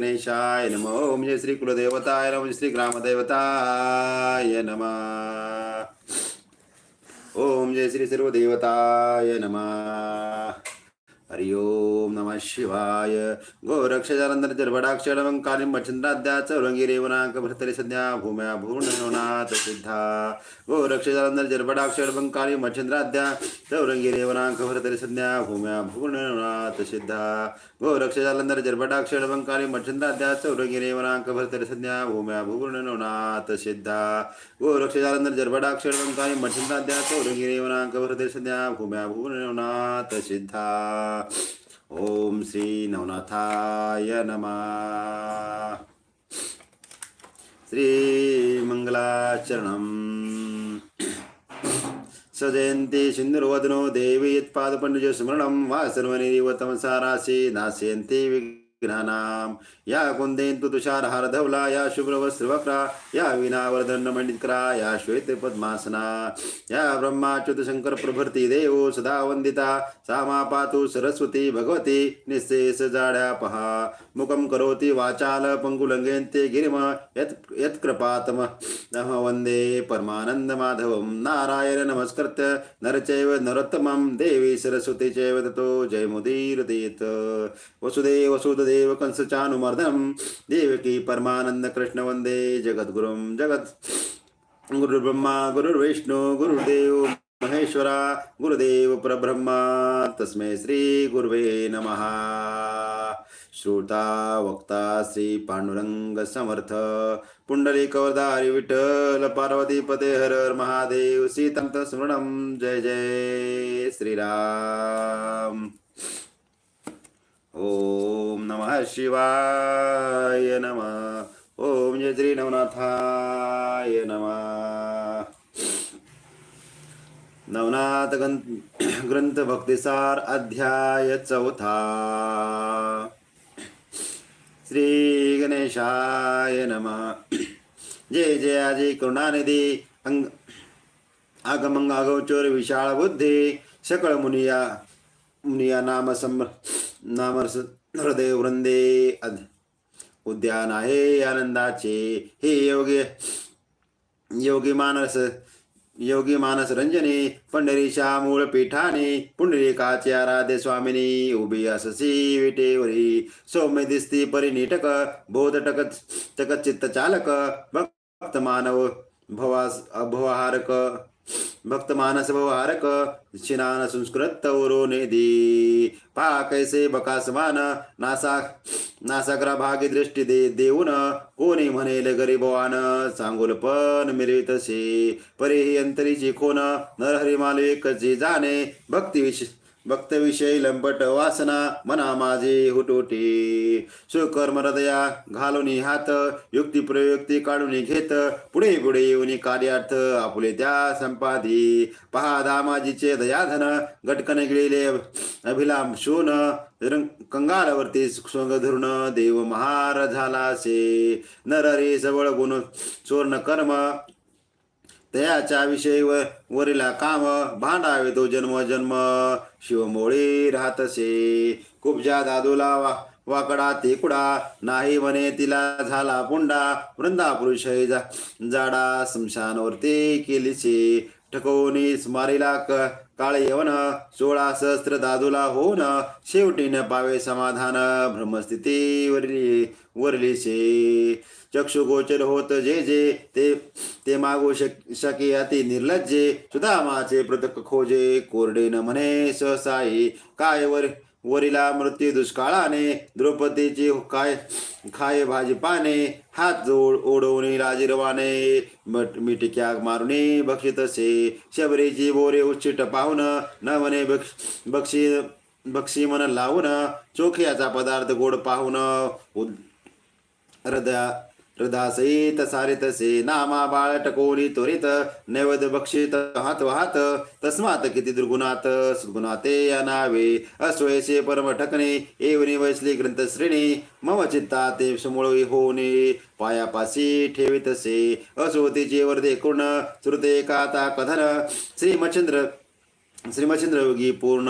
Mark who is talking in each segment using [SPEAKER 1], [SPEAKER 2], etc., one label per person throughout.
[SPEAKER 1] गणेशाय नम ओम जय श्री कुलदेवताय नम जय श्री ग्रामदेवताय नम ओम जय श्री सर्वदेवताय नम हरि ओम नमः शिवाय। गोरक्षजानंदर जर्भडाक्षरं कालिं मच्छन्द्राद्या चौरंगी सद्या भूम्या भूर्णनाथ सिद्धा। गोरक्षजानंदर जर्भडाक्षरं कालिं मच्छन्द्राद्या चौरंगी सद्या भूम्या भूर्णनाथ सिद्धा। गोरक्षजालंदर जर्भडाक्षरं कालिं मच्छन्द्राद्या चौरंगी सद्या भूम्या भूर्णनाथ सिद्धा। गोरक्षजालंदर जर्भडाक्षरं कालिं मच्छन्द्राद्या चौरंगी सद्या भूम्या भूर्णनाथ सिद्धा। ओम श्री नवनाथाय नमः। श्रीमङ्गलाचरणं सजयन्ति सिन्दुर्वदनो देवी यत्पादपण्डुज स्मरणं। वा राशि नास्यन्ति विघ्नानां या कुन्देन्तु तुषारहारधवला या शुभ्रवस्त्रवक्रा या वीणावर्धनमण्डितकरा या श्वेतपद्मासना या ब्रह्माच्युतशङ्करप्रभृती देवो सदा वन्दिता सा मा पातु सरस्वती भगवती निशेष जाड्या पहा। मुखं करोति वाचाल पङ्गुलङ्घयन्ते गिरिम यत् यत्कृपातम। नमः वन्दे परमानन्दमाधवं। नारायण नमस्कृत्य नरचैव नरोत्तमं देवी सरस्वती चैव ततो जयमुदीरदीत वसुदेव वसुदेव कंसचानुमर्दनं देवकी परमानन्द कृष्ण वंदे जगद्गुरुं जगत् गुरुर्ब्रह्मा गुरुर्विष्णू गुरुर्देव महेश्वरा गुरुदेव परब्रह्मा तस्मै श्री गुरुवे नमः। श्रोता वक्ता श्री पांडुरंग समर्थ पुंडलिकवरदारी विठ्ठल पार्वती पते हर हर महादेव सीतांत स्मरणं जय जय श्रीराम। ओम नमः शिवाय नमः। ओम जय श्री नवनाथाय नमः। नवनाथ ग्रंथ भक्तिसार अध्याय चौथा। श्री गणेशाय नमः। जय जय अजय करुणानिधी। अंग आगमंग आगोचर विशाळ बुद्धी। सकळ मुनिया मुनिया नाम सम नामरस हृदय वृंदे उद्यान आहे आनंदाचे हे योगी योगी मानस योगी मानस रंजने पंढरीच्या मूळ पीठाने पुंडरीकाचे आराध्य स्वामिनी उभी अससी विटेवरी सौम्य दिसती परिनिटक बोध टक टक चित्त चालक भक्त मानव भवास अभवहारक। भक्त मानस भवहारक शिनान संस्कृत तवरो नेदी पा कैसे बकासमान नासा नासाग्रा भागी दृष्टी दे देऊन कोणी म्हणेल गरीबवान सांगोल पण मिळतसे परी अंतरीची खोन नरहरी जे जाणे भक्ती विशिष्ट भक्तविषयी लंपट वासना मना माझे हुटोटे. सुकर्म हृदया घालून हात युक्ती प्रयुक्ती काढून घेत. पुढे पुढे येऊन कार्यार्थ आपुले त्या संपादी. पहा दामाजीचे दयाधन गटकन गिळले अभिलाम शून. रंग कंगालावरती सोंग देव महार झाला झालासे. नररे सबळ गुण सुवर्ण कर्म त्याच्या विषयी व वरीला काम भांडावे तो जन्म जन्म. शिवमोळी राहतसे. खूप ज्या दादूला वा वाकडा तेकुडा. नाही म्हणे तिला झाला पुंडा. वृंदा पुरुष जा जाडा स्मशानवरती केलीचे ठकवून मारीला क काळे येवन सोळा सहस्त्र दादूला होऊन शेवटी न पावे समाधान. भ्रमस्थिती वरली वरलीचे चक्षुगोचर होत जे जे ते ते मागू शक शके अति निर्लज्जे. सुदामाचे पृथक खोजे कोरडे न म्हणे सहसाई. काय वर वरिला मृत्यू दुष्काळाने द्रौपदीची काय खाय भाजीपाने हात जोड ओढवणे लाजिरवाने मट मिटिक्या बक्षी बक्षितसे शबरीची बोरे उच्चिट पाहून न बक्ष बक्षी बक्षी मन लावून चोखियाचा पदार्थ गोड पाहून हृदया हृदासहित सारितसे नामा बाळटकोरी त्वरित नैवद बक्षित हात वाहत तस्मात किती दुर्गुणात सद्गुणाते या नावे अस्वयसे परम ठकणे एवनी वैसली ग्रंथ श्रेणी मम चित्ता ते समूळ होणे पायापासी ठेवितसे असोतीचे वर्धे कुर्ण श्रुते काता कथन श्रीमचंद्र श्रीमचंद्रयोगी पूर्ण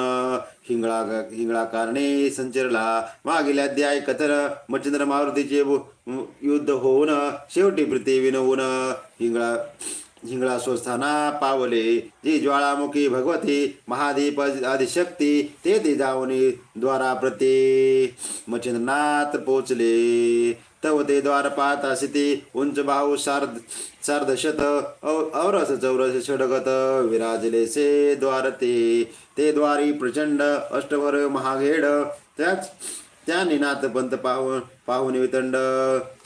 [SPEAKER 1] हिंगळा हिंगळाकारणे संचरला मागील अध्याय कथन मच्छिंद्र मारुतीचे युद्ध होऊन शेवटी प्रीती विनवून हिंगळा हिंगळा स्वस्थाना पावले. जी ज्वाळामुखी भगवती महादीप आदिशक्ती ते ती जाऊनी द्वारा प्रती मच्छिंद्रनाथ पोचले तव ते द्वारपात असिती उंच भाऊ सार्ध सार्धशत औ- औरस चौरस षडगत विराजले से द्वार ते ते द्वारी प्रचंड अष्टभर महाघेड त्याच त्या निनाथ पंत पाहून पाहुणे वितंड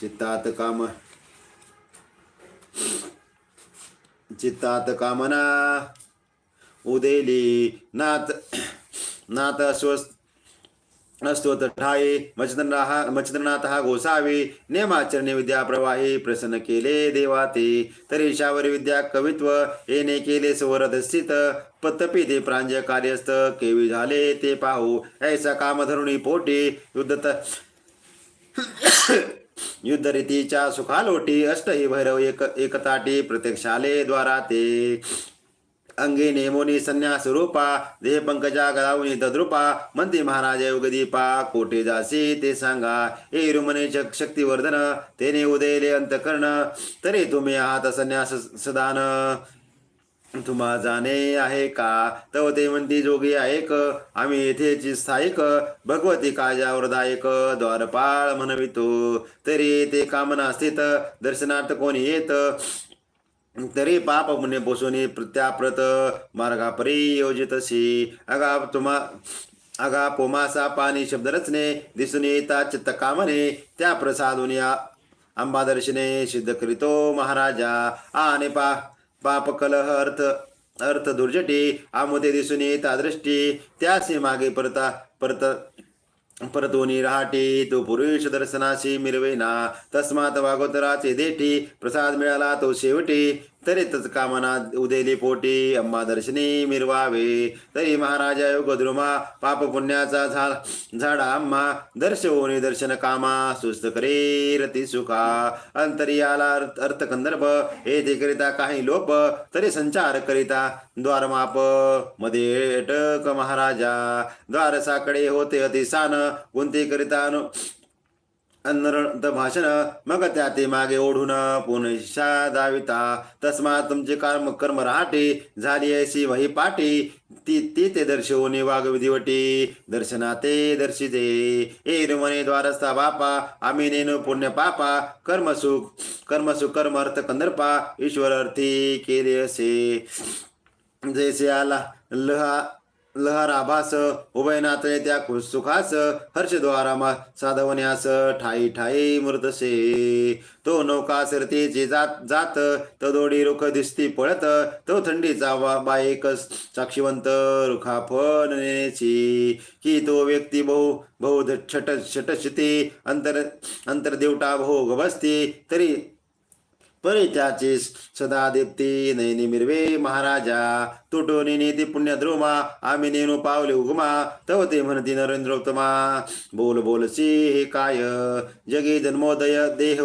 [SPEAKER 1] चित्तात काम. चित्तात कामना. उदेली नाथ नाथ स्वस्थ अस्तु ठाई मच्छिंद्रनाथ गोसावी नेमाचरणे विद्या प्रवाही प्रसन्न केले देवा ते तरी विद्या कवित्व येणे केले सुवरद स्थित। पतपी ते प्रांज कार्यस्थ केवी झाले ते पाहू। ऐसा कामधरुणी पोटी युद्धत युद्धरीतीच्या सुखालोटी अष्टही भैरव एक एकताटी प्रत्यक्षाले द्वारा ते अंगी नेमोनी संन्यास रूपा देह पंकजा गदावनी तद्रुपा मंत्री महाराज योगदीपा कोठे जासी ते सांगा हे रुमने शक्तिवर्धन तेने उदयले अंतकर्ण तरी तुम्ही आहात संन्यास सदान. तुम्हा जाणे आहे का? तव ते म्हणती जोगी ऐक आम्ही येथेची स्थायिक भगवती काजावर दायक द्वारपाळ म्हणवितो. तरी ते कामना स्थित दर्शनार्थ कोणी येत? तरी पाप पुण्य पोसुनी प्रत्याप्रत मार्गापरी योजितसी. अगा तुम्हा अगा पोमासा पाणी शब्द रचने दिसून येता चित्त कामने त्या प्रसादून या अंबादर्शने सिद्ध करीतो महाराजा. आणि पा पाप कलह अर्थ अर्थ दुर्जटी आमुदे दिसून येता दृष्टी त्यासी मागे परता परत परतोनी रहाटे तो पुरुष दर्शनाशी मिरवेना तस्मात वागोदराचे देठी प्रसाद मिळाला तो शेवटी. तरी तच कामना उदेली पोटी अम्मा दर्शनी मिरवावे तरी महाराजा योग द्रुमा पाप पुण्याचा झा झाडा अम्मा. दर्शवोनी दर्शन कामा सुस्त करे रती सुखा. अंतरियाला अर्थ कंदर्भ येथे करिता काही लोप तरी संचार करिता द्वारमाप. मध्ये टक महाराजा द्वार साकडे होते अतिसान कोणते करिता अनु अनर्थ भाषण मग त्या ते मागे ओढून पुनशा दाविता. तस्मा तुमचे कर्म कर्म राहाटे. झाली ऐशी वही पाटी. ती ती ते दर्शवणे वागविधिवटी दर्शनाते दर्शिते. ए रुमने द्वारस्था बापा. आम्ही नेनु पुण्य पापा. कर्मसुख कर्मसुख कर्म अर्थ कंदर्पा. ईश्वर अर्थी केले असे. जैसे आला लहा लहराभास उभयनाथने त्या सुखास हर्षद्वारा साधवण्यास ठाई ठाई मृतसे तो नौका सरतेचे जात जात तदोडी रुख दिसती पळत तो थंडीचा वा बायक साक्षीवंत रुखा फणची की तो व्यक्ती बहु बहु छट छटशते अंतर अंतर देवटा भोग बसते तरी परी त्याचे सदा दीप्ती नयनी मिरवे महाराजा। तुटोनी नेती पुण्यद्रुमा आम्ही नेनू पावले उगमा तव ते म्हणती नरेंद्रोत्तमा। बोल बोलसी हे काय? जगी जन्मोदय देह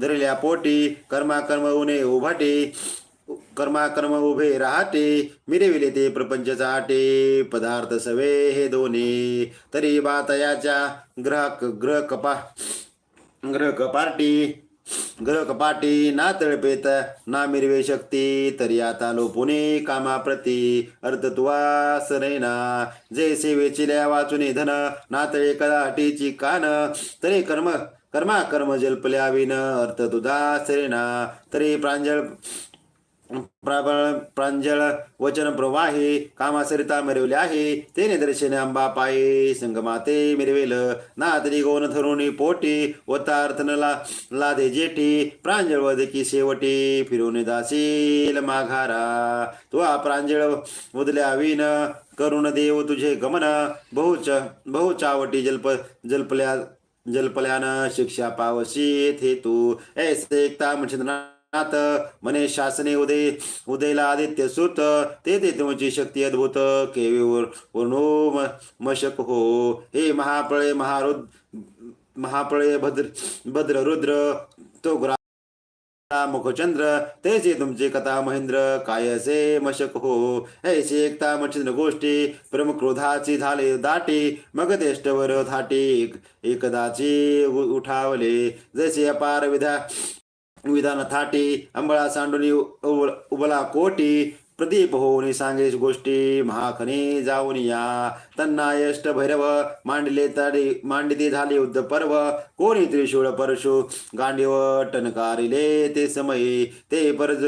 [SPEAKER 1] धरल्या पोटी कर्मा कर्म उने उभाटे कर्मा कर्म उभे राहते मिरविले ते प्रपंच चाटे। पदार्थ सवे हे दोन्ही तरी बातयाच्या ग्रह ग्रह कपा ग्रह कपार्टी। ग्रह कपाटी ना तळपेत ना मिरवे शक्ती तरी आता लोपुने कामाप्रती. अर्थ तुवा सरेना जे सेवेची लया वाचुने धन ना तळे कदाटीची कान. तरी कर्म कर्मा कर्म जल्पल्या विन अर्थ तुझा सरेना तरी प्रांजळ प्राबळ प्रांजळ वचन प्रवाहे कामासरिता मिरवले आहे. तेने निदर्शने अंबा पाये संगमाते मिरवेल. नातरी गोन धरुणी पोटी वतार्थ लादे जेठी प्रांजळ वदकी शेवटी फिरून दासील माघारा. तो प्रांजळ उदल्या विन करुण देव तुझे गमन. बहुच बहुचावटी जल्प जल्पल्या जल्पल्यानं शिक्षा पावशी थे तू. ऐसे एकता म्हणजे नाथ मने शासने उदय उदयला आदित्य सुत ते ते तुमची शक्ती अद्भुत केवी वर्णो मशक हो. हे महाप्रळय महारुद महाप्रळय भद्र भद्र रुद्र तो ग्रा मुखचंद्र तैसे तुमचे कथा महेंद्र काय असे मशक हो. ऐसे एकता मच्छिंद्र गोष्टी परम क्रोधाची झाले दाटी मग तेष्टवर थाटी एक- एकदाची उठावले जसे अपार विधा विधान थाटी अंबळा सांडुनी उबला कोटी प्रदीप होऊन सांगे गोष्टी महाखने जाऊन या तन्ना यष्ट भैरव मांडले तरी मांडिते झाले युद्ध पर्व कोणी त्रिशूळ परशु गांडीव टनकारिले ते समय ते परज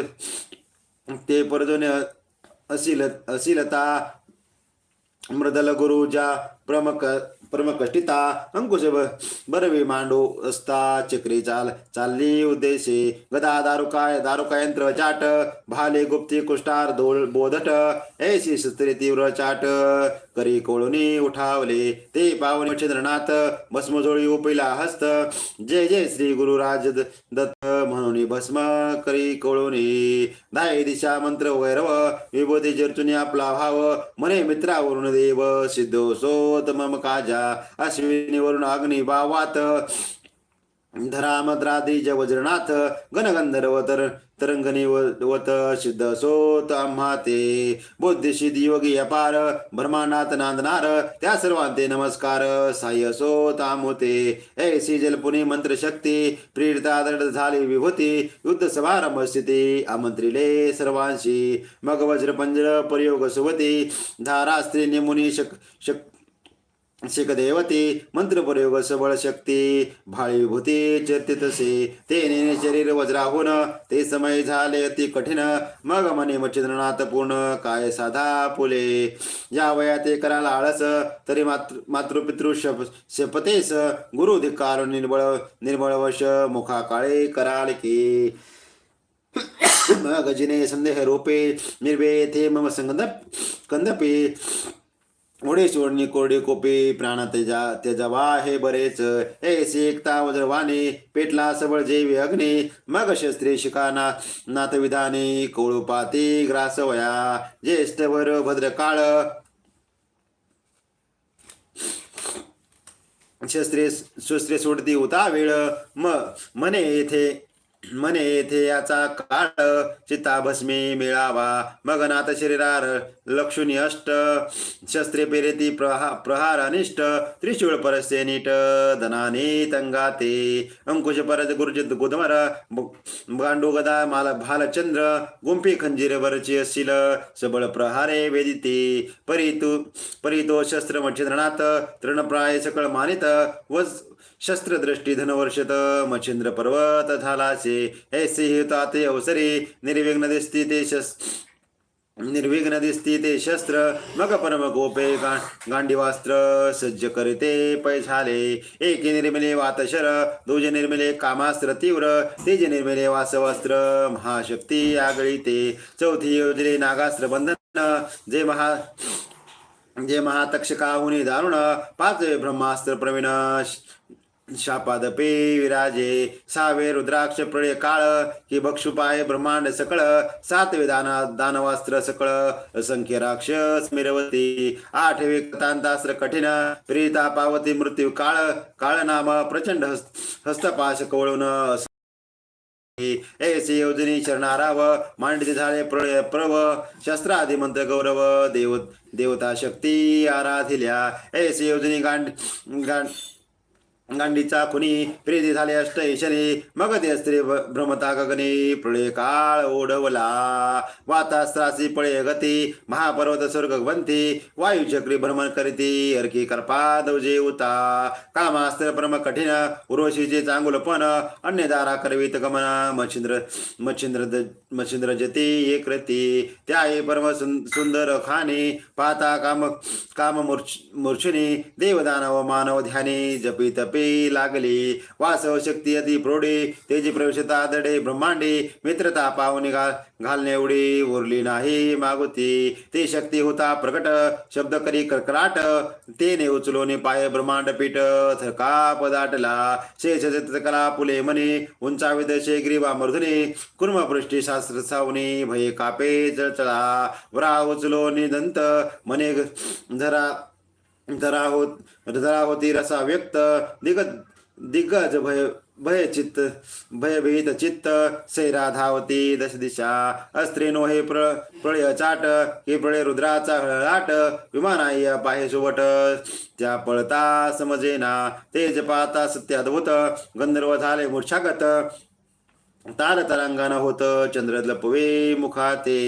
[SPEAKER 1] ते परजोने असिल असिलता मृदल गुरुजा प्रमुख परमकष्टिता अंकुश बरवी मांडू असता चक्री चाल चालली उद्देशे गदा दारुकाय दारुकायंत्र चाट भाले गुप्ती कुष्टार धोळ बोधट ऐशी स्त्री तीव्र चाट करी कोळुनी उठावले ते पावन चंद्रनाथ भस्मजोळी उपिला हस्त जय जय श्री गुरुराज दत्त म्हणून भस्म करी कोळुनी. दाय दिशा मंत्र वैरव विभूती जर्तुनी आपला भाव मने मित्रावरून देव सिद्धो सोत मम काजा. अश्विनीवरून अग्नी भावात धरामद्रादीज वज्रनाथ गणगंधर्व तर तरंगणी वत सिद्ध सोत आम्हा ते योगी अपार ब्रह्मानाथ नांदनार त्या सर्वांते नमस्कार साह्य सोत आमोते. ऐसी जलपुनी मंत्र शक्ती प्रेरिता दड झाली विभूती युद्ध समारंभ स्थिती आमंत्रिले सर्वांशी. मग वज्रपंजर प्रयोग सुवती धारास्त्री निमुनी शक शक शिखदेवते मंत्रप्रयोग सबळ शक्ती भाळी चर्ते तसे। ते नेणे शरीर वज्राहून ते समय झाले अति कठीण मग मने मच्छिंद्रनाथ पूर्ण काय साधा पुले या वयात ते कराला आळस तरी मातृ मातृपितृ शप शपतेस। गुरु धिकार निर्बळ निर्बळवश मुखा काळे कराल की। मग जिने संदेह रूपे निर्वे थे मम संगंद कंदपे। उडे सोडणी कोरडे कोपे प्राण तेजा वा हे बरेच. हे एकता वज्रवाने पेटला सबळ जेवी अग्नी मग शस्त्रे शिकाना नातविधाने कोळुपाती ग्रासवया ज्येष्ठवर भद्रकाळ. शस्त्रे शस्त्रे सोडती उता वेळ म मने येथे मने येथे याचा काळ चिताभस्मी मिळावा. मगनाथ शरीरार लक्ष्मी अष्ट शस्त्रे पेरेती प्रहा प्रहार अनिष्ट त्रिशूळ परस्ते नीट धनाने तंगाते। अंकुश परत गुरुजित गुदमर गांडू गदा माल भालचंद्र गुंफी खंजीर वरची असिल सबळ प्रहारे वेदिते। परितु परितो शस्त्र मच्छिंद्रनाथ तृणप्राय सकळ मानित व शस्त्रदृष्टी धनवर्षत मच्छिंद्र पर्वत झालासे ऐसे हिताते अवसरे निर्विघ्न दिसती ते शस् निर्विघ्न दिसती ते शस्त्र मग परम गोपे गा गांडीवास्त्र सज्ज करते पै झाले एके निर्मिले वातशर दुजे निर्मिले कामास्त्र तीव्र तेजे निर्मिले वासवास्त्र महाशक्ती आगळीते. चौथी योजले नागास्त्र बंधन जे महा जे महातक्षकाहुनी दारुण पाचवे ब्रह्मास्त्र प्रवीण शापादपे विराजे सावे रुद्राक्ष प्रळय काळ की बक्षुपाय ब्रह्मांड सकळ सातवे दाना दानवास्त्र सकळ असंख्य राक्षस मिरवती आठवे कथांतास्त्र कठीण प्रीता पावती मृत्यू काळ काळ नाम प्रचंड हस्त हस्तपाश कवळून ऐसे योजनी शरणाराव मांडते झाले प्रळय प्रव शस्त्रादी मंत्र गौरव देव देवता शक्ती आराधिल्या ऐसे योजनी गांड गांड गांडीचा खुनी प्रीती झाले अष्ट ईशने मग ते स्त्री भ्रमता गगने प्रळय काळ ओढवला. वातास्त्रासी पळे गती महापर्वत स्वर्ग बनती वायू चक्री भ्रमण करीती अर्की करपा दौजे उता. कामास्त्र परम कठीण उर्वशीचे चांगुलपण अन्य दारा करवीत गमन मच्छिंद्र मच्छिंद्र मच्छिंद्र जती एक रती. त्याही परम सुंदर खाने पाता काम काम मूर्छ मूर्छिनी देवदानव मानव ध्याने जपी तपी लागली. वासव शक्ती अति प्रौढे तेजी प्रवेशता दडे ब्रह्मांडे मित्रता पावने घाल घालणे एवढी उरली नाही मागुती. ते शक्ती होता प्रकट शब्द करी कर्कराट. तेने उचलोने पाय ब्रह्मांड पीठ थका पदाटला शेष कला फुले मने उंचाविद शेग्रीवा मर्धने. कुर्म पृष्ठी शास्त्र सावने भये कापे जळचळा. वरा उचलो निदंत मने धरा धरा होत धरा होती रसा व्यक्त दिग्गज दिग्गज भय भयचित्त भयभीत चित्त सैरा धावती दश दिशा अस्त्रीनो हे प्र प्रळय चाट हे प्रळय रुद्राचा हळाट विमानाय पाहे सुवट त्या पळता समजेना तेज पाहता सत्याद्भुत गंधर्व झाले मूर्छागत तार तरंगान होत चंद्र पवे मुखाते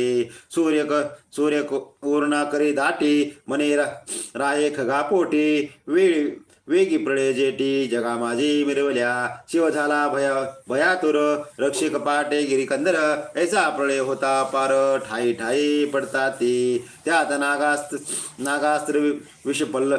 [SPEAKER 1] सूर्य क सूर्य क- उरणा करी दाटी मने रा- राये खगा पोटी वेळी वेगी प्रळय जेटी जगा माझी मिरवल्या शिव झाला भया भयातुर रक्षिक पाटे गिरीकंदर ऐसा प्रळय होता पार ठाई ठाई पडतात ते त्यात नागास्त्र नागास्त्र विषपल्ल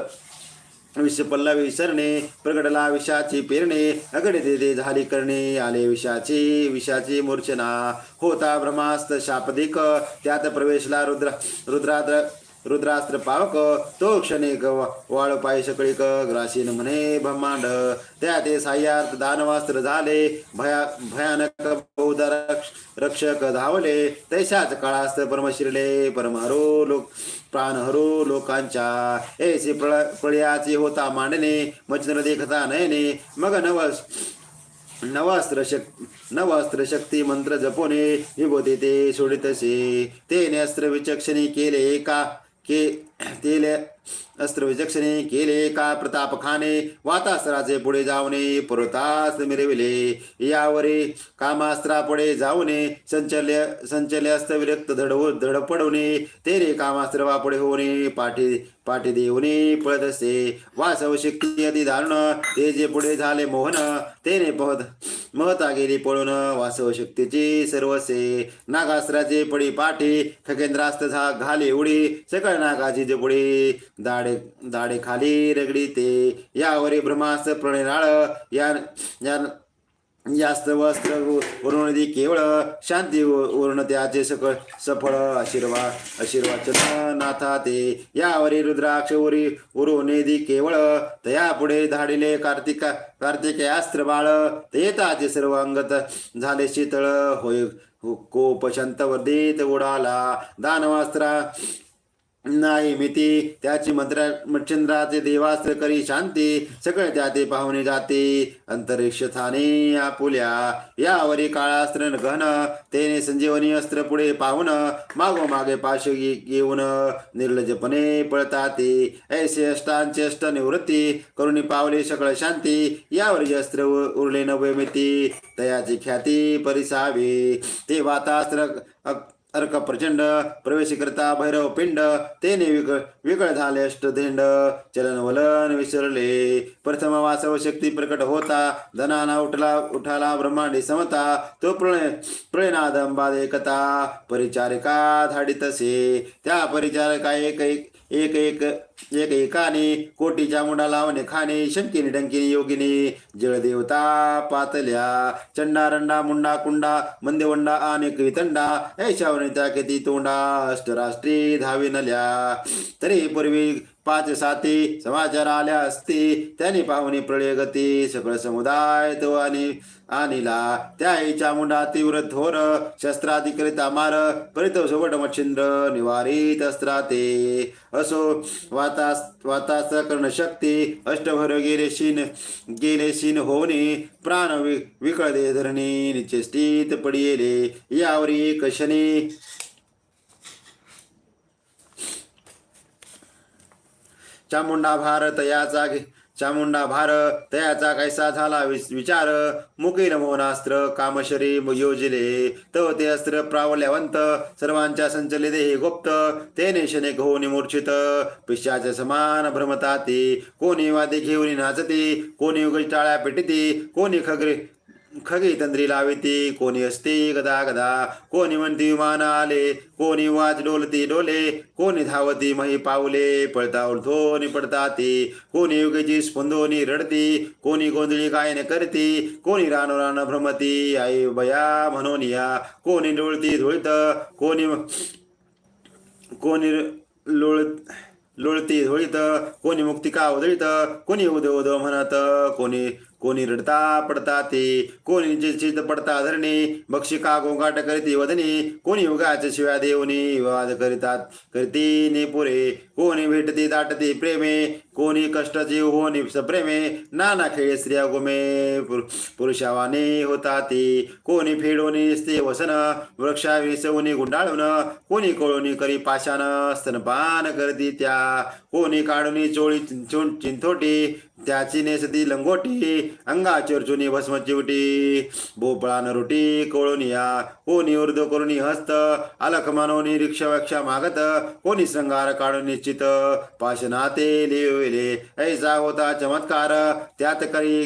[SPEAKER 1] विषपल्ला विसरणे प्रगटला विषाची पेरणे अगडे ते झाली करणे आले विषाची विषाची मूर्छना. होता ब्रह्मास्त शापदिक त्यात प्रवेशला रुद्र रुद्राद्र रुद्रास्त्र पावक तो क्षणिक वाळ पाय सकळीक ग्रासीन म्हणे ब्रह्मांड. त्या ते साह्यार्थ दानवास्त्र झाले भया भयानक रक्षक धावले. तैशाच काळास्त परम शिरले परमहरो लोक प्राणहरो लोकांच्या. ऐसे प्र प्रळयाचे होता मांडणे मचंद्र देखता नयने. मग नवस नवास्त्र शक् नवास्त्र शक्ती मंत्र जपोने विभोते ते सोडितसे तेने अस्त्र विचक्षणे केले का? के तेले अस्त्र विचक्षणे केले का प्रतापखाने? वातास्त्राचे पुढे जावणे पुरतास मिरविले. यावरे कामास्त्रा पुढे जाऊने संचल्य संचल्य अस्त्र विरक्त धडव धड पडवणे तेरे कामास्त्र वा पुढे होणे पाठी पाठी देऊने पळत असे वासव शक्ती अति दारुण ते जे पुढे झाले मोहन तेने पद महता गेली पळून वासव शक्तीची सर्वसे. नागास्त्राचे पडी पाठी खगेंद्रास्त्र झा घाले उडी सकळ नागाची जे पुढे दाडे दाडे खाली रगडी ते. यावरी भ्रमास प्रणिराळ. या या जास्त वस्त्र वरुणदी केवळ. शांती वरुण त्याचे सकळ सफळ आशीर्वाद आशीर्वाद नाथा ते. यावरी रुद्राक्ष उरी उरुनेदी केवळ. तया पुढे धाडिले कार्तिका कार्तिके अस्त्र बाळ. ते ताचे सर्व अंगत झाले शीतळ. होय हो, कोप शांत वर्धित उडाला. दानवास्त्रा नाही मिती त्याची मंत्रा मच्छिंद्राचे देवास्त्र करी शांती सगळे जाते पाहुणे जाते. अंतरिक्ष थाने आपुल्या यावरी काळास्त्र घन तेने संजीवनी अस्त्र पुढे पाहून मागो मागे पाश येऊन घेऊन निर्लजपणे पळता ते ऐसे अष्टांचे अष्ट निवृत्ती करुणी पावले सकळ शांती यावरी अस्त्र उरले नवे मिती तयाची ख्याती परिसावे. ते वातास्त्र अर्क प्रचंड प्रवेश करता भैरव पिंड तेने विक विकळ झाले अष्टधेंड चलन वलन विसरले. प्रथम वासव शक्ती प्रकट होता. धनाना उठला उठाला ब्रह्मांडी समता. तो प्रणय प्रळयनाद एकता. कथा परिचारिका धाडितसे त्या परिचारिका एक एक एक एक एक एकाने कोटीच्या मुंडा लावणे खाणे शंकिनी डंकिनी योगिनी. जळदेवता पातल्या चंडारंडा मुंडा कुंडा मंदेवंडा आणि वितंडा ऐशावणी त्या किती तोंडा अष्टराष्ट्री धाविनल्या तरी पूर्वी पाच साती समाचार आल्या असती. त्याने पाहुणे प्रळय गती सगळ समुदाय तो आणि आणिला. त्या आईच्या मुंडा तीव्र थोर शस्त्राधिकरिता मार परितो सोबट मच्छिंद्र निवारित अस्त्राते. असो वा वातास वातास सकर्ण शक्ती अष्टभर गेले शिन गेले होणे प्राण वि विकळ दे धरणी निचेष्टीत पडियेले. यावरी एक शनी चामुंडा भारत याचा घे- चामुंडा भार तयाचा कैसा झाला विचार? मुकी नमोनास्त्र कामशरी योजिले तव ते अस्त्र प्रावल्यवंत सर्वांच्या संचलित हे गुप्त ते शने होऊन मूर्छित? पिशाचे समान भ्रमताती कोणी वादे घेऊन नाचती कोणी उगज टाळ्या पेटिती कोणी खगरी खगी तंद्री लाविती कोणी असते गदा गदा कोणी म्हणती विमान आले कोणी वाज डोलती डोले कोणी धावती मही पावले पळता उलथोनी पडता ती कोणी युगेची स्पंदोनी रडती कोणी गोंधळी गायन करती कोणी रानो रान भ्रमती आई बया म्हणून या कोणी डोळती धुळत कोणी कोणी लोळ लोळती धुळीत कोणी मुक्तिका उधळीत कोणी उद उद म्हणत कोणी कोणी रडता पडता ते कोणी चित पडता धरणे बक्षिका गोंगाट करीती वदनी कोणी युगाच्या शिव्या देवनी वाद करीतात करती ने पुरे कोणी भेटती दाटती प्रेमे कोणी कष्टाचे जीव सप्रेमे नाना खेळ स्त्रिया गुमे पुरुषावाने होता ते कोणी फेडोनी स्ते वसन वृक्षा विसवणे गुंडाळून कोणी कळोनी करी पाशान स्तनपान करती त्या कोणी काढून चोळी चिं- चिंथोटी त्याची नेसती लंगोटी अंगा चोरचुनी भस्म चिवटी भोपळा नरुटी कोळोनिया कोणी उर्द करुणी हस्त अलख मानवनी रिक्षा मागत कोणी श्रंगार काढून निश्चित पाशनाते लिहिले ऐसा होता चमत्कार त्यात करी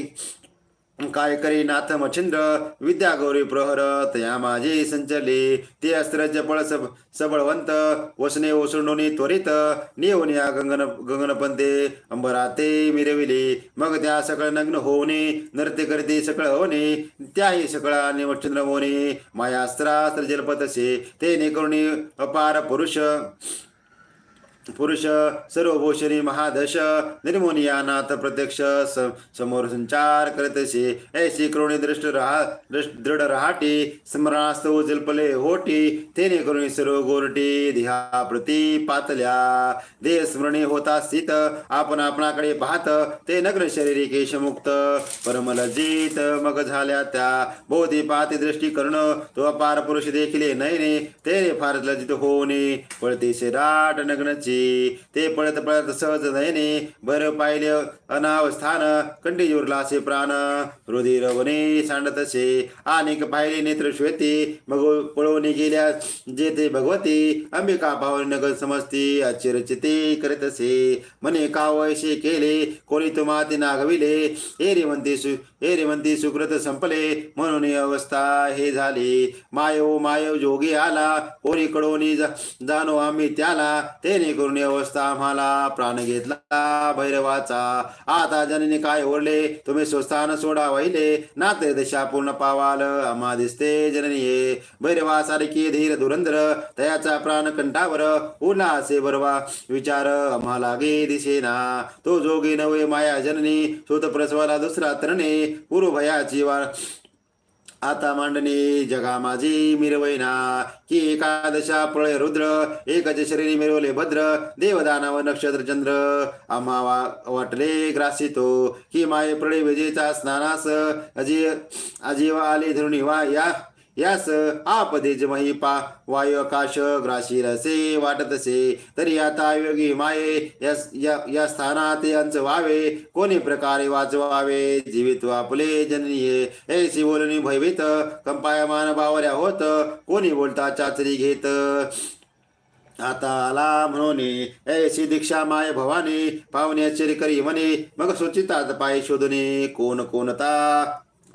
[SPEAKER 1] काय करी नाथ मच्छिंद्र? विद्या गौरी प्रहरत या माझे संचले. ते अस्त्र जपळ सब सबळवंत. वसने ओसंडोनी त्वरित. नियोनिया गंगन गगनपंते. अंबराते मिरविले. मग त्या सकळ नग्न होणे नृत्य करते सकळ होणे त्याही सकळाने मच्छिंद्र मोने. अस्त्रास्त्र जलपतसे. ते नेकरुणी अपार पुरुष. पुरुष सर्वभूषणी महादश निर्मोनियानाथ प्रत्यक्ष समोर संचार करतसे ऐशी करुणी दृष्ट राहा दृढ राहाटी स्मरणास्तव जल्पले होटी तेने करुणी सर्व गोरटी देहा प्रती पातल्या. देह स्मरणे होता स्थित आपण आपणाकडे पाहत ते नग्न शरीरी केशमुक्त. परमलजित मग झाल्या त्या. बोधी पाती दृष्टी करण तो अपार पुरुष देखिले नयने तेने फार लजित होणे पळते राट नग्नची. ते पळत पळत सहज नयने बर पाहिले अनावस्थान कंठी जुरलासे प्राण. रुधिर वने सांडतसे अनेक पाहिले नेत्र श्वेते मग पळवणे गेल्या जेथे भगवती अंबिका पावन नगर समजती आश्चर्यचिते करतसे म्हणे का हो वैसे केले? कोणी तुम्हाती नागविले? हे रेवंती सु हे रेवंती सुकृत संपले. म्हणून अवस्था हे झाली. मायव मायव जोगी आला. कोणी कडोनी जा- जाणो आम्ही त्याला. तेने करू ही अवस्था आम्हाला प्राण घेतला भैरवाचा. आता जननी काय ओरले? तुम्ही स्वस्थान सोडा वहिले. ना ते दशा पूर्ण पावाल. आम्हा दिसते जननी भैरवा सारखी धीर धुरंधर. तयाचा प्राण कंठावर. उरला असे बरवा विचार आम्हाला गे दिसेना. तो जोगी नवे माया जननी. सुत प्रसवाला दुसरा तरणे. पूर्व भयाची वा आता मांडणी जगा माझी मिरवैना. की एकादशा प्रळय रुद्र एकच शरीरी मिरवले भद्र देवदानव नक्षत्र चंद्र. आम्हा वाटले ग्रासितो की माये प्रळय विजेचा स्नानास अजी अजीव आले धरुणी वा या यास आपदे जमही पा वायू आकाश ग्राशी रसे वाटतसे तरी आता योगी माये यास- या या स्थानात यांच व्हावे कोणी प्रकारे वाचवावे जीवित आपले जननीये ऐसी बोलणी भयभीत कंपायमान बावऱ्या होत कोणी बोलता चाचरी घेत? आता आला म्हणून ऐशी दीक्षा माय भवानी पाहुण्याचे करी म्हणे मग सुचितात पाय शोधणे कोण कोणता?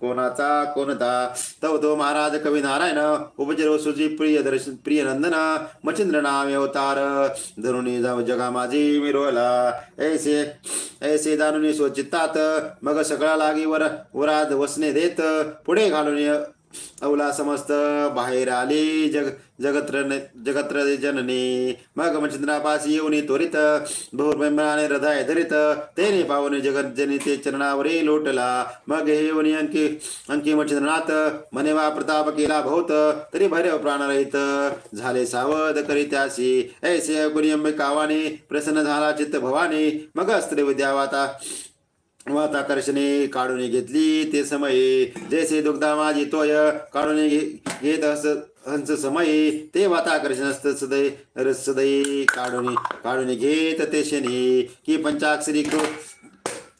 [SPEAKER 1] कोणाचा कोणता? तव तो महाराज कवी नारायण उपचरो सुजी प्रिय दर्शन प्रिय नंदन मच्छिंद्र नाम अवतार. धरुणी जाव जगा माझी मिरवला ऐसे ऐसे दानुनी स्वचित्तात. मग सगळा लागी वर वराद वसने देत. पुढे घालून अवला समस्त बाहेर आली जग जगत्र जगत्र जननी. मग मच्छिंद्रापासी येऊन त्वरित बहुर्बिंबाने हृदय धरित तेने पावने जगत जनी ते चरणावरी लोटला. मग हे येऊन अंकी अंकी मच्छिंद्रनाथ मनेवा वा प्रताप केला भोत तरी भैरव प्राणरहित झाले सावध करी त्यासी ऐसे गुणी अंबिकावानी प्रसन्न झाला चित्त भवानी. मग अस्त्र विद्या वाता वाताकर्षणे काढून घेतली. ते समये जैसे दुग्धा माझी तोय काढून घे- घेत हस हंस समये. ते वाताकर्षण असत सदै रस सदै काढून काढून घेत ते शनी. की पंचाक्षरी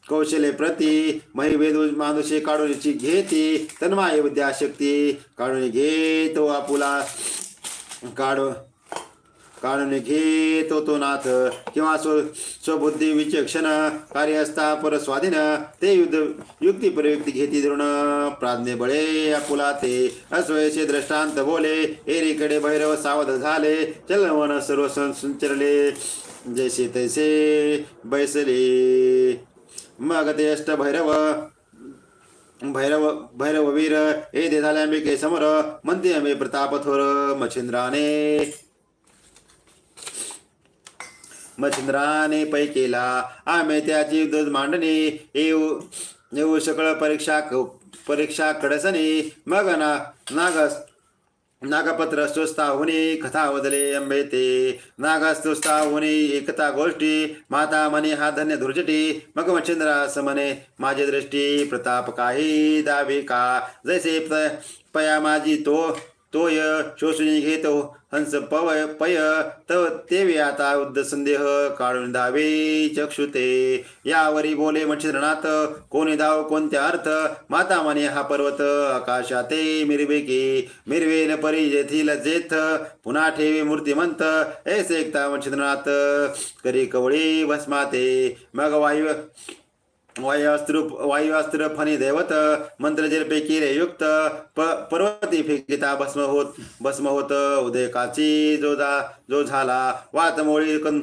[SPEAKER 1] कौशल्य प्रती मही वेद मानुषे काढून घेती. तन्माय विद्याशक्ती काढून घेतो आपुला. काढू काढून घेतो तो नाथ. किंवा स्व स्वबुद्धी विचक्षण कार्य असता पर स्वाधीन ते युद्ध युक्ती प्रयुक्ती घेती द्रोण. प्राज्ञे बळे आपुला ते अस्वयचे दृष्टांत बोले एरीकडे भैरव सावध झाले चलवन सर्व संचरले. जैसे तैसे बैसले. मग ते अष्ट भैरव भैरव भैरववीर हे दे झाले अंबिके समोर म्हणते अंबे प्रताप थोर मच्छिंद्राने मच्छिंद्राने पै केला. आम्ही त्याची दूध मांडणे येऊ येऊ सकळ परीक्षा क- परीक्षा कडसणी मग ना नागस नागपत्र स्वस्ता होणे कथा वदले अंबे ते नागस्तुस्ता होणे एकता गोष्टी माता मने हा धन्य दुर्जटी. मग मच्छिंद्रा मने माझे दृष्टी प्रताप काही दावे का? जैसे प- पया माझी तो तोय शोषणी घेतो हंस पवय पय तव तेवे आता उद्द संदेह काढून धावे चक्षुते. यावरी बोले मच्छिंद्रनाथ कोणी धाव कोणत्या अर्थ? माता माने हा पर्वत आकाशाते मिरवे की मिरवेन परी जेथील जेथ पुन्हा ठेवी मूर्तिमंत. ऐसे एकता मच्छिद्रनाथ करी कवळी भस्माते. मग वायू वायुअस्त्र वायुअस्त्र फणी दैवत मंत्र जल्पे केले युक्त प पर्वती फेकिता भस्म होत भस्म होत उदयकाची जो जा जो झाला वातमोळी कं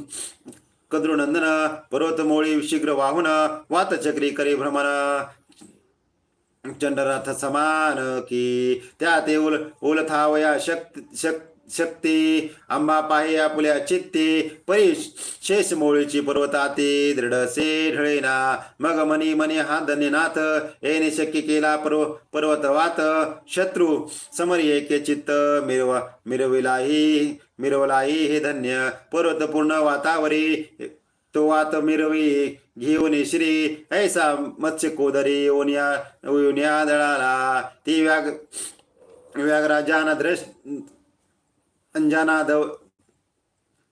[SPEAKER 1] कद्रुनंदन पर्वतमोळी शीघ्र वाहून वातचक्री करी भ्रमण। चंडरथ समान की त्या ते उल उलथावया शक्त शक्त शक्ती. आंबा पाहे आपुल्या चित्ते. परी शेष मोळीची पर्वताते दृढसे ढळेना मग मनी मनी हा धन्यनाथ. येणे शक्य केला पर्व पर्वतवात. शत्रू समरी एके चित्त मिरव मिरविलाही मिरवलाही हे धन्य. पर्वत पूर्ण वातावरी तो वात मिरवी घेऊन श्री. ऐसा मत्स्य कोदरी ओनिया ओनिया दळाला. ती व्याग व्याघ्राजान अंजना दव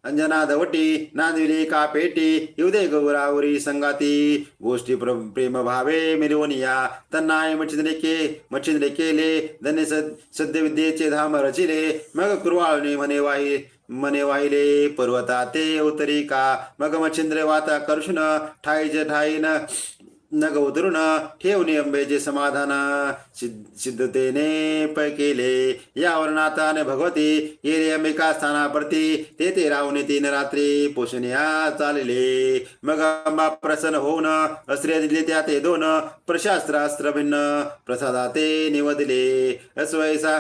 [SPEAKER 1] अंजना धवटी नांदविली का पेटी युदे गौरावरी संगाती गोष्टी प्रेम भावे मिरवनिया तन्नाय मच्छिंद्रे के मच्छिंद्रे केले धन्य सद सद्य धाम रचिले मग कुरवाळणे म्हणे वाही मने वाहिले पर्वता ते उतरी का मग मच्छिंद्र वाता कर्षुन ठाईचे ठाईन नग उतरून ठेवणे अंबेचे समाधान सिद्ध- सिद्धतेने पै केले यावर भगवती गेले अंबिका स्थानाप्रती ते ते रावणे तीन रात्री पोषणिया चालले मग अंबा प्रसन्न होऊन अस्त्रे दिले त्या ते दोन प्रशास्त्रास्त्र भिन्न प्रसादाते निवदिले अस्वयसा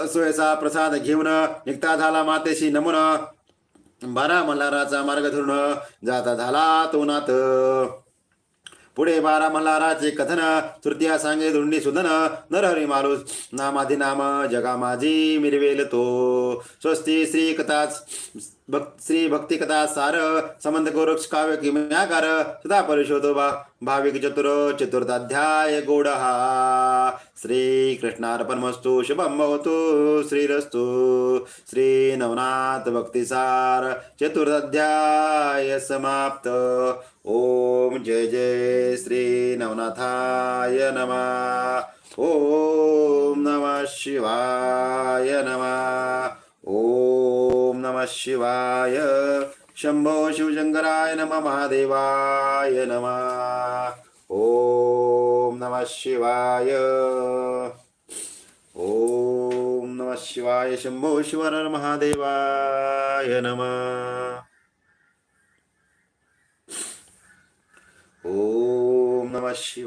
[SPEAKER 1] असोयचा प्रसाद घेऊन निघता झाला मातेशी नमुना बारा मल्हाराचा मार्ग धरून जाता झाला तो नाथ. पुढे बारा मल्हाराचे कथन तृतीया सांगे धुंडी सुधन नरहरी मालू नामाधी नाम जगा माझी मिरवेल तो. स्वस्ती श्री कथा भक् श्री भक्ती कथा सार संबंध गोरक्ष काव्य किम्याकार सुधा परिशोधो बा भाविक चतुर चतुर्थाध्याय गोड। हा श्री शुभम भवतु श्रीरस्तु। श्री नवनाथ भक्तिसार चतुर्थाध्याय समाप्त। ओम जय जय श्री नवनाथाय नमः। ओम नमः शिवाय नमः। ओम नमः शिवाय शंभो शिवशंकराय नमः महादेवाय नमः ओम नमः शिवाय ओम नमः शिवाय शंभो शिवर महादेवाय नमः ओम नमः शिवाय